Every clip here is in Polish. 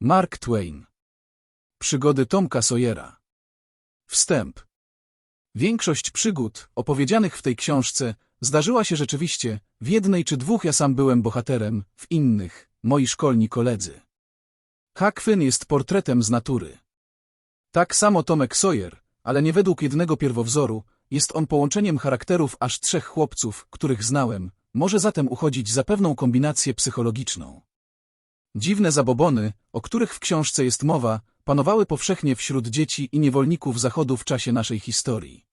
Mark Twain. Przygody Tomka Sawyera. Wstęp. Większość przygód opowiedzianych w tej książce zdarzyła się rzeczywiście, w jednej czy dwóch ja sam byłem bohaterem, w innych moi szkolni koledzy. Finn jest portretem z natury. Tak samo Tomek Sawyer, ale nie według jednego pierwowzoru, jest on połączeniem charakterów aż trzech chłopców, których znałem, może zatem uchodzić za pewną kombinację psychologiczną. Dziwne zabobony, o których w książce jest mowa, panowały powszechnie wśród dzieci i niewolników Zachodu w czasie naszej historii.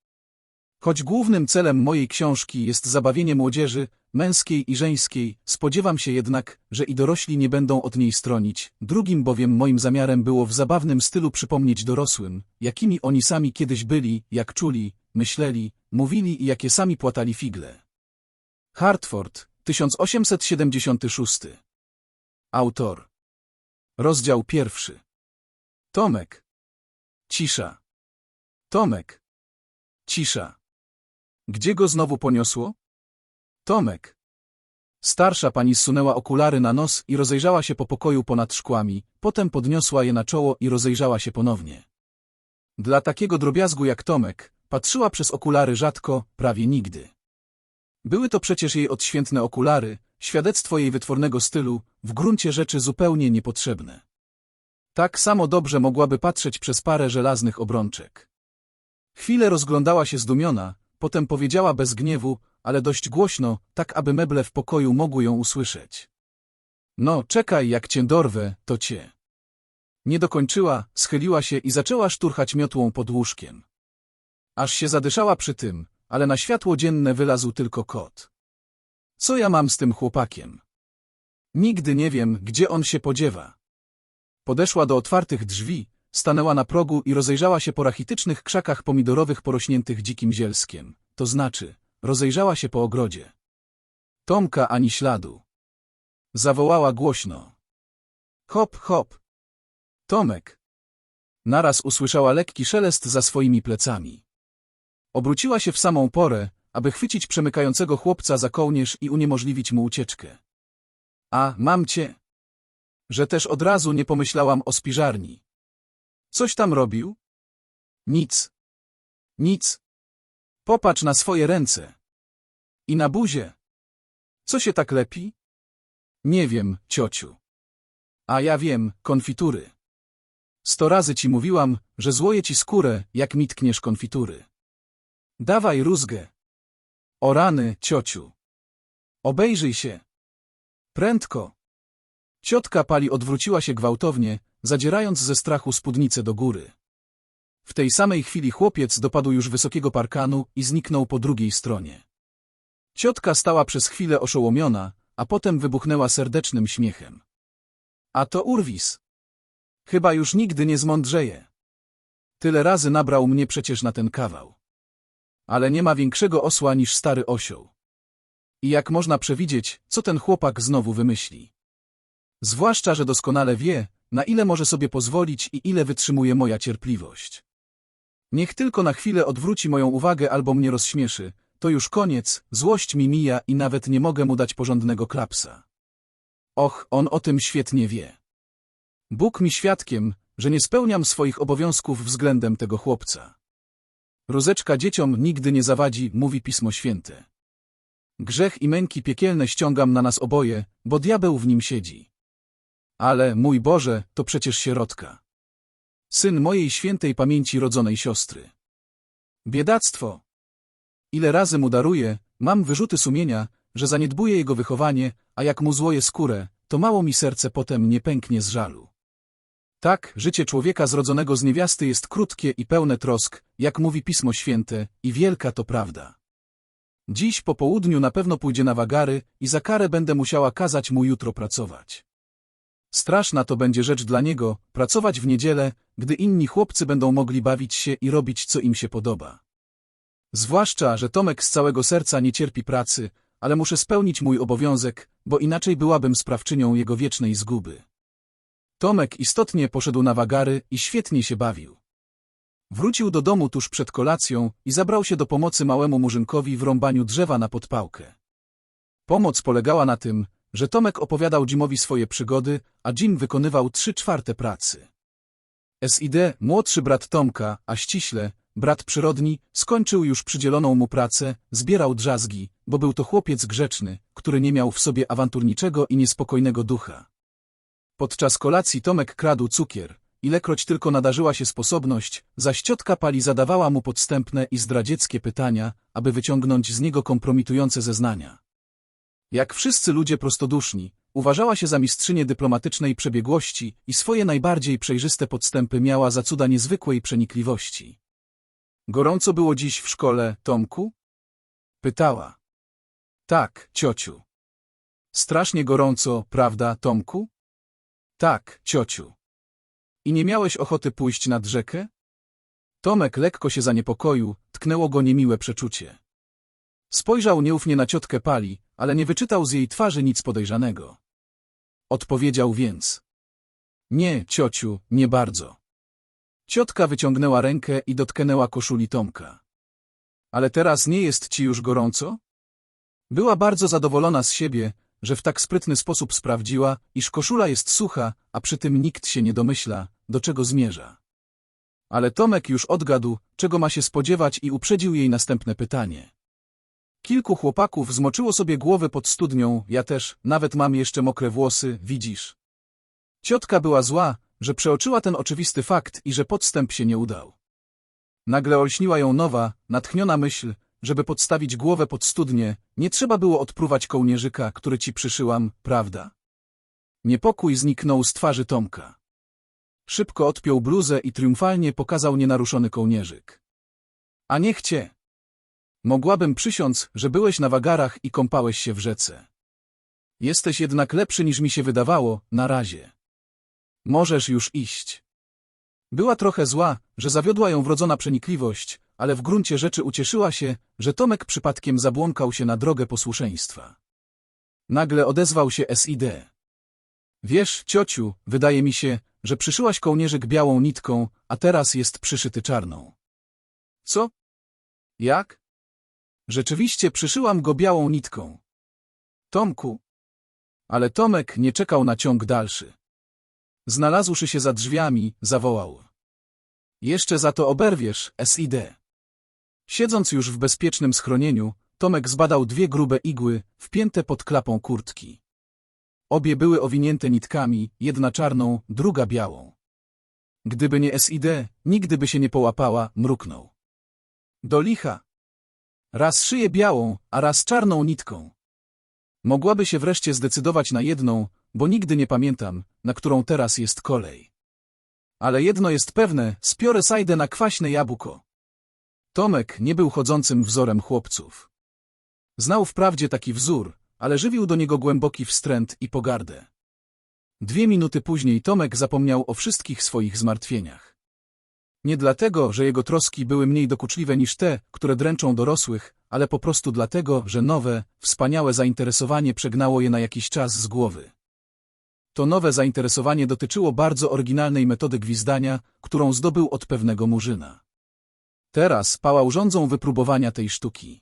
Choć głównym celem mojej książki jest zabawienie młodzieży, męskiej i żeńskiej, spodziewam się jednak, że i dorośli nie będą od niej stronić, drugim bowiem moim zamiarem było w zabawnym stylu przypomnieć dorosłym, jakimi oni sami kiedyś byli, jak czuli, myśleli, mówili i jakie sami płatali figle. Hartford, 1876 Autor. Rozdział pierwszy. Tomek. Cisza. Tomek. Cisza. Gdzie go znowu poniosło? Tomek. Starsza pani zsunęła okulary na nos i rozejrzała się po pokoju ponad szkłami, potem podniosła je na czoło i rozejrzała się ponownie. Dla takiego drobiazgu jak Tomek, patrzyła przez okulary rzadko, prawie nigdy. Były to przecież jej odświętne okulary, świadectwo jej wytwornego stylu, w gruncie rzeczy zupełnie niepotrzebne. Tak samo dobrze mogłaby patrzeć przez parę żelaznych obrączek. Chwilę rozglądała się zdumiona, potem powiedziała bez gniewu, ale dość głośno, tak aby meble w pokoju mogły ją usłyszeć. No, czekaj, jak cię dorwę, to cię. Nie dokończyła, schyliła się i zaczęła szturchać miotłą pod łóżkiem. Aż się zadyszała przy tym, ale na światło dzienne wylazł tylko kot. Co ja mam z tym chłopakiem? Nigdy nie wiem, gdzie on się podziewa. Podeszła do otwartych drzwi, stanęła na progu i rozejrzała się po rachitycznych krzakach pomidorowych porośniętych dzikim zielskiem, to znaczy, rozejrzała się po ogrodzie. Tomka ani śladu. Zawołała głośno. Hop, hop. Tomek. Naraz usłyszała lekki szelest za swoimi plecami. Obróciła się w samą porę, aby chwycić przemykającego chłopca za kołnierz i uniemożliwić mu ucieczkę. A, mam cię! Że też od razu nie pomyślałam o spiżarni. Coś tam robił? Nic. Nic. Popatrz na swoje ręce. I na buzię. Co się tak lepi? Nie wiem, ciociu. A ja wiem, konfitury. Sto razy ci mówiłam, że złoję ci skórę, jak mi tkniesz konfitury. Dawaj rózgę. O rany, ciociu. Obejrzyj się. Prędko. Ciotka Pali odwróciła się gwałtownie, zadzierając ze strachu spódnicę do góry. W tej samej chwili chłopiec dopadł już wysokiego parkanu i zniknął po drugiej stronie. Ciotka stała przez chwilę oszołomiona, a potem wybuchnęła serdecznym śmiechem. A to urwis. Chyba już nigdy nie zmądrzeje. Tyle razy nabrał mnie przecież na ten kawał. Ale nie ma większego osła niż stary osioł. I jak można przewidzieć, co ten chłopak znowu wymyśli? Zwłaszcza, że doskonale wie, na ile może sobie pozwolić i ile wytrzymuje moja cierpliwość. Niech tylko na chwilę odwróci moją uwagę albo mnie rozśmieszy, to już koniec, złość mi mija i nawet nie mogę mu dać porządnego klapsa. Och, on o tym świetnie wie. Bóg mi świadkiem, że nie spełniam swoich obowiązków względem tego chłopca. Rózeczka dzieciom nigdy nie zawadzi, mówi Pismo Święte. Grzech i męki piekielne ściągam na nas oboje, bo diabeł w nim siedzi. Ale, mój Boże, to przecież sierotka. Syn mojej świętej pamięci rodzonej siostry. Biedactwo. Ile razy mu daruję, mam wyrzuty sumienia, że zaniedbuję jego wychowanie, a jak mu złoję skórę, to mało mi serce potem nie pęknie z żalu. Tak, życie człowieka zrodzonego z niewiasty jest krótkie i pełne trosk, jak mówi Pismo Święte, i wielka to prawda. Dziś po południu na pewno pójdzie na wagary i za karę będę musiała kazać mu jutro pracować. Straszna to będzie rzecz dla niego, pracować w niedzielę, gdy inni chłopcy będą mogli bawić się i robić, co im się podoba. Zwłaszcza, że Tomek z całego serca nie cierpi pracy, ale muszę spełnić mój obowiązek, bo inaczej byłabym sprawczynią jego wiecznej zguby. Tomek istotnie poszedł na wagary i świetnie się bawił. Wrócił do domu tuż przed kolacją i zabrał się do pomocy małemu murzynkowi w rąbaniu drzewa na podpałkę. Pomoc polegała na tym, że Tomek opowiadał Jimowi swoje przygody, a Jim wykonywał trzy czwarte pracy. SID, młodszy brat Tomka, a ściśle, brat przyrodni, skończył już przydzieloną mu pracę, zbierał drzazgi, bo był to chłopiec grzeczny, który nie miał w sobie awanturniczego i niespokojnego ducha. Podczas kolacji Tomek kradł cukier, ilekroć tylko nadarzyła się sposobność, zaś ciotka Pali zadawała mu podstępne i zdradzieckie pytania, aby wyciągnąć z niego kompromitujące zeznania. Jak wszyscy ludzie prostoduszni, uważała się za mistrzynię dyplomatycznej przebiegłości i swoje najbardziej przejrzyste podstępy miała za cuda niezwykłej przenikliwości. Gorąco było dziś w szkole, Tomku? Pytała. Tak, ciociu. Strasznie gorąco, prawda, Tomku? Tak, ciociu. I nie miałeś ochoty pójść nad rzekę? Tomek lekko się zaniepokoił, tknęło go niemiłe przeczucie. Spojrzał nieufnie na ciotkę Pali, ale nie wyczytał z jej twarzy nic podejrzanego. Odpowiedział więc. Nie, ciociu, nie bardzo. Ciotka wyciągnęła rękę i dotknęła koszuli Tomka. Ale teraz nie jest ci już gorąco? Była bardzo zadowolona z siebie, że w tak sprytny sposób sprawdziła, iż koszula jest sucha, a przy tym nikt się nie domyśla, do czego zmierza. Ale Tomek już odgadł, czego ma się spodziewać i uprzedził jej następne pytanie. Kilku chłopaków zmoczyło sobie głowy pod studnią, ja też, nawet mam jeszcze mokre włosy, widzisz. Ciotka była zła, że przeoczyła ten oczywisty fakt i że podstęp się nie udał. Nagle olśniła ją nowa, natchniona myśl, żeby podstawić głowę pod studnię, nie trzeba było odpruwać kołnierzyka, który ci przyszyłam, prawda? Niepokój zniknął z twarzy Tomka. Szybko odpiął bluzę i triumfalnie pokazał nienaruszony kołnierzyk. A niech cię. Mogłabym przysiąc, że byłeś na wagarach i kąpałeś się w rzece. Jesteś jednak lepszy niż mi się wydawało, na razie. Możesz już iść. Była trochę zła, że zawiodła ją wrodzona przenikliwość, ale w gruncie rzeczy ucieszyła się, że Tomek przypadkiem zabłąkał się na drogę posłuszeństwa. Nagle odezwał się SID. Wiesz, ciociu, wydaje mi się, że przyszyłaś kołnierzyk białą nitką, a teraz jest przyszyty czarną. Co? Jak? Rzeczywiście przyszyłam go białą nitką. Tomku. Ale Tomek nie czekał na ciąg dalszy. Znalazłszy się za drzwiami, zawołał. Jeszcze za to oberwiesz, SID. Siedząc już w bezpiecznym schronieniu, Tomek zbadał dwie grube igły, wpięte pod klapą kurtki. Obie były owinięte nitkami, jedna czarną, druga białą. Gdyby nie SID, nigdy by się nie połapała, mruknął. Do licha. Raz szyję białą, a raz czarną nitką. Mogłaby się wreszcie zdecydować na jedną, bo nigdy nie pamiętam, na którą teraz jest kolej. Ale jedno jest pewne, spiorę sajdę na kwaśne jabłko. Tomek nie był chodzącym wzorem chłopców. Znał wprawdzie taki wzór, ale żywił do niego głęboki wstręt i pogardę. Dwie minuty później Tomek zapomniał o wszystkich swoich zmartwieniach. Nie dlatego, że jego troski były mniej dokuczliwe niż te, które dręczą dorosłych, ale po prostu dlatego, że nowe, wspaniałe zainteresowanie przegnało je na jakiś czas z głowy. To nowe zainteresowanie dotyczyło bardzo oryginalnej metody gwizdania, którą zdobył od pewnego murzyna. Teraz pałał rządzą wypróbowania tej sztuki.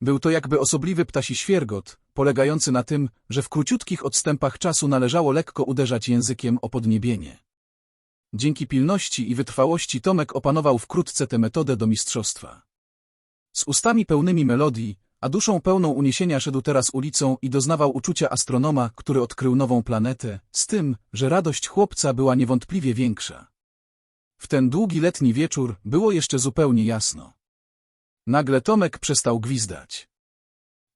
Był to jakby osobliwy ptasi świergot, polegający na tym, że w króciutkich odstępach czasu należało lekko uderzać językiem o podniebienie. Dzięki pilności i wytrwałości Tomek opanował wkrótce tę metodę do mistrzostwa. Z ustami pełnymi melodii, a duszą pełną uniesienia szedł teraz ulicą i doznawał uczucia astronoma, który odkrył nową planetę, z tym, że radość chłopca była niewątpliwie większa. W ten długi letni wieczór było jeszcze zupełnie jasno. Nagle Tomek przestał gwizdać.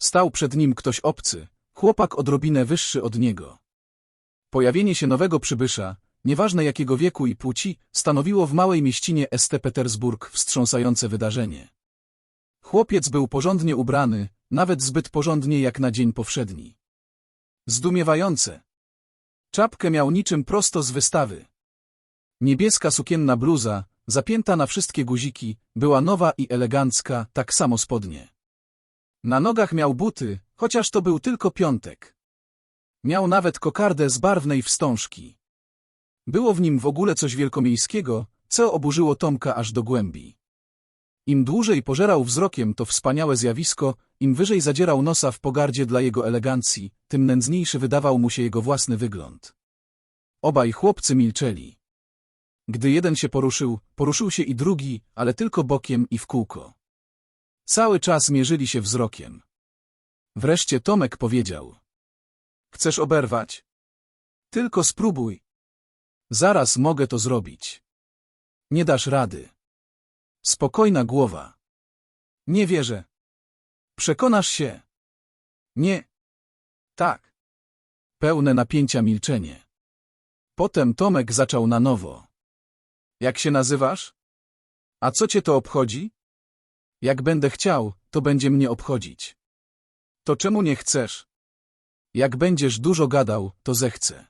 Stał przed nim ktoś obcy, chłopak odrobinę wyższy od niego. Pojawienie się nowego przybysza, nieważne jakiego wieku i płci, stanowiło w małej mieścinie St. Petersburg wstrząsające wydarzenie. Chłopiec był porządnie ubrany, nawet zbyt porządnie jak na dzień powszedni. Zdumiewające. Czapkę miał niczym prosto z wystawy. Niebieska sukienna bluza, zapięta na wszystkie guziki, była nowa i elegancka, tak samo spodnie. Na nogach miał buty, chociaż to był tylko piątek. Miał nawet kokardę z barwnej wstążki. Było w nim w ogóle coś wielkomiejskiego, co oburzyło Tomka aż do głębi. Im dłużej pożerał wzrokiem to wspaniałe zjawisko, im wyżej zadzierał nosa w pogardzie dla jego elegancji, tym nędzniejszy wydawał mu się jego własny wygląd. Obaj chłopcy milczeli. Gdy jeden się poruszył, poruszył się i drugi, ale tylko bokiem i w kółko. Cały czas mierzyli się wzrokiem. Wreszcie Tomek powiedział. Chcesz oberwać? Tylko spróbuj. Zaraz mogę to zrobić. Nie dasz rady. Spokojna głowa. Nie wierzę. Przekonasz się. Nie. Tak. Pełne napięcia milczenie. Potem Tomek zaczął na nowo. Jak się nazywasz? A co cię to obchodzi? Jak będę chciał, to będzie mnie obchodzić. To czemu nie chcesz? Jak będziesz dużo gadał, to zechcę.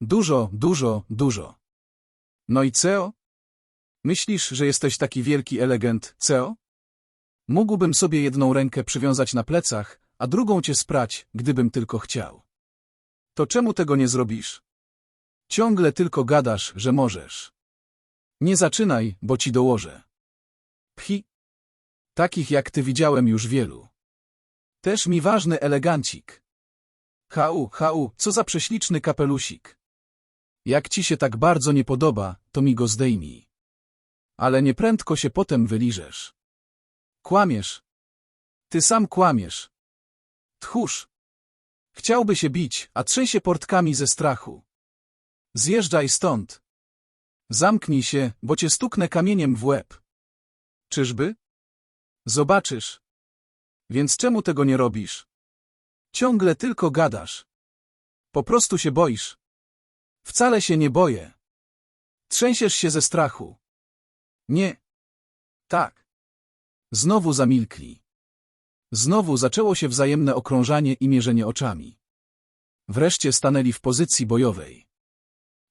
Dużo, dużo, dużo. No i co? Myślisz, że jesteś taki wielki elegant, co? Mógłbym sobie jedną rękę przywiązać na plecach, a drugą cię sprać, gdybym tylko chciał. To czemu tego nie zrobisz? Ciągle tylko gadasz, że możesz. Nie zaczynaj, bo ci dołożę. Pchi. Takich jak ty widziałem już wielu. Też mi ważny elegancik. Hau, hau, co za prześliczny kapelusik. Jak ci się tak bardzo nie podoba, to mi go zdejmij. Ale nieprędko się potem wyliżesz. Kłamiesz. Ty sam kłamiesz. Tchórz. Chciałby się bić, a trzęsie portkami ze strachu. Zjeżdżaj stąd. Zamknij się, bo cię stuknę kamieniem w łeb. Czyżby? Zobaczysz. Więc czemu tego nie robisz? Ciągle tylko gadasz. Po prostu się boisz. Wcale się nie boję. Trzęsiesz się ze strachu. Nie. Tak. Znowu zamilkli. Znowu zaczęło się wzajemne okrążanie i mierzenie oczami. Wreszcie stanęli w pozycji bojowej.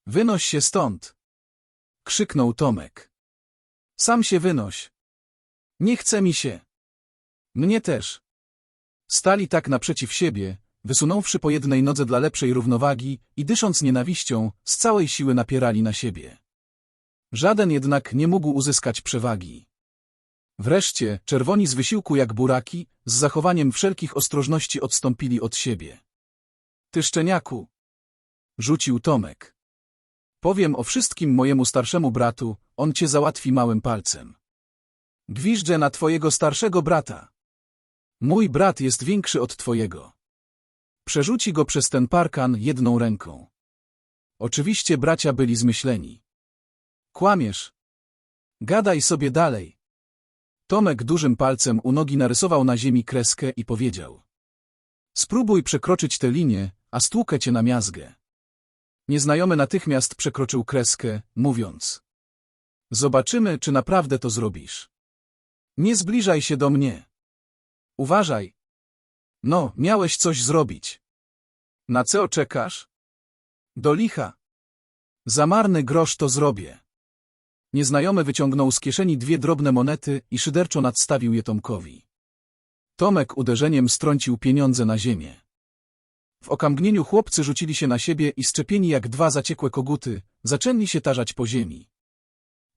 Wynoś się stąd! Krzyknął Tomek. Sam się wynoś. Nie chce mi się. Mnie też. Stali tak naprzeciw siebie, wysunąwszy po jednej nodze dla lepszej równowagi i dysząc nienawiścią, z całej siły napierali na siebie. Żaden jednak nie mógł uzyskać przewagi. Wreszcie, czerwoni z wysiłku jak buraki, z zachowaniem wszelkich ostrożności odstąpili od siebie. Ty szczeniaku! Rzucił Tomek. Powiem o wszystkim mojemu starszemu bratu, on cię załatwi małym palcem. Gwiżdżę na twojego starszego brata. Mój brat jest większy od twojego. Przerzuci go przez ten parkan jedną ręką. Oczywiście bracia byli zmyśleni. Kłamiesz. Gadaj sobie dalej. Tomek dużym palcem u nogi narysował na ziemi kreskę i powiedział. Spróbuj przekroczyć tę linię, a stłukę cię na miazgę. Nieznajomy natychmiast przekroczył kreskę, mówiąc. Zobaczymy, czy naprawdę to zrobisz. Nie zbliżaj się do mnie. Uważaj. No, miałeś coś zrobić. Na co czekasz? Do licha. Za marny grosz to zrobię. Nieznajomy wyciągnął z kieszeni dwie drobne monety i szyderczo nadstawił je Tomkowi. Tomek uderzeniem strącił pieniądze na ziemię. W okamgnieniu chłopcy rzucili się na siebie i szczepieni jak dwa zaciekłe koguty, zaczęli się tarzać po ziemi.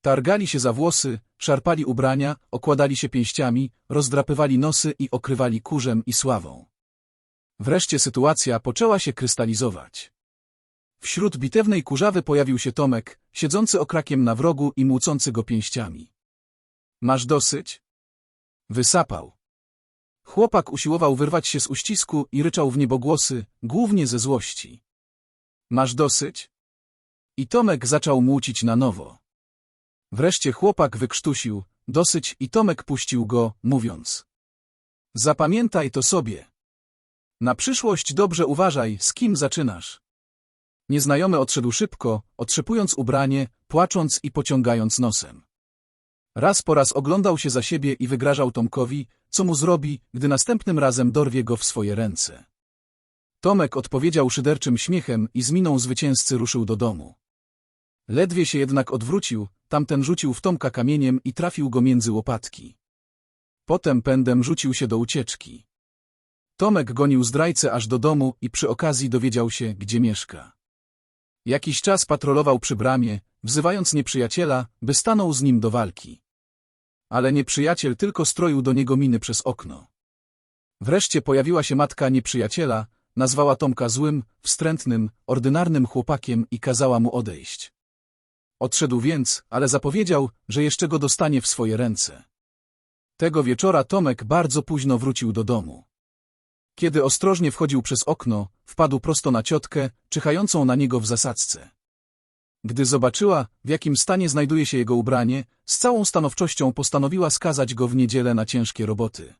Targali się za włosy, szarpali ubrania, okładali się pięściami, rozdrapywali nosy i okrywali kurzem i sławą. Wreszcie sytuacja poczęła się krystalizować. Wśród bitewnej kurzawy pojawił się Tomek, siedzący okrakiem na wrogu i młócący go pięściami. Masz dosyć? Wysapał. Chłopak usiłował wyrwać się z uścisku i ryczał w niebogłosy, głównie ze złości. Masz dosyć? I Tomek zaczął młócić na nowo. Wreszcie chłopak wykrztusił, dosyć i Tomek puścił go, mówiąc. Zapamiętaj to sobie. Na przyszłość dobrze uważaj, z kim zaczynasz. Nieznajomy odszedł szybko, otrzepując ubranie, płacząc i pociągając nosem. Raz po raz oglądał się za siebie i wygrażał Tomkowi, co mu zrobi, gdy następnym razem dorwie go w swoje ręce. Tomek odpowiedział szyderczym śmiechem i z miną zwycięzcy ruszył do domu. Ledwie się jednak odwrócił, tamten rzucił w Tomka kamieniem i trafił go między łopatki. Potem pędem rzucił się do ucieczki. Tomek gonił zdrajcę aż do domu i przy okazji dowiedział się, gdzie mieszka. Jakiś czas patrolował przy bramie, wzywając nieprzyjaciela, by stanął z nim do walki. Ale nieprzyjaciel tylko stroił do niego miny przez okno. Wreszcie pojawiła się matka nieprzyjaciela, nazwała Tomka złym, wstrętnym, ordynarnym chłopakiem i kazała mu odejść. Odszedł więc, ale zapowiedział, że jeszcze go dostanie w swoje ręce. Tego wieczora Tomek bardzo późno wrócił do domu. Kiedy ostrożnie wchodził przez okno, wpadł prosto na ciotkę, czyhającą na niego w zasadzce. Gdy zobaczyła, w jakim stanie znajduje się jego ubranie, z całą stanowczością postanowiła skazać go w niedzielę na ciężkie roboty.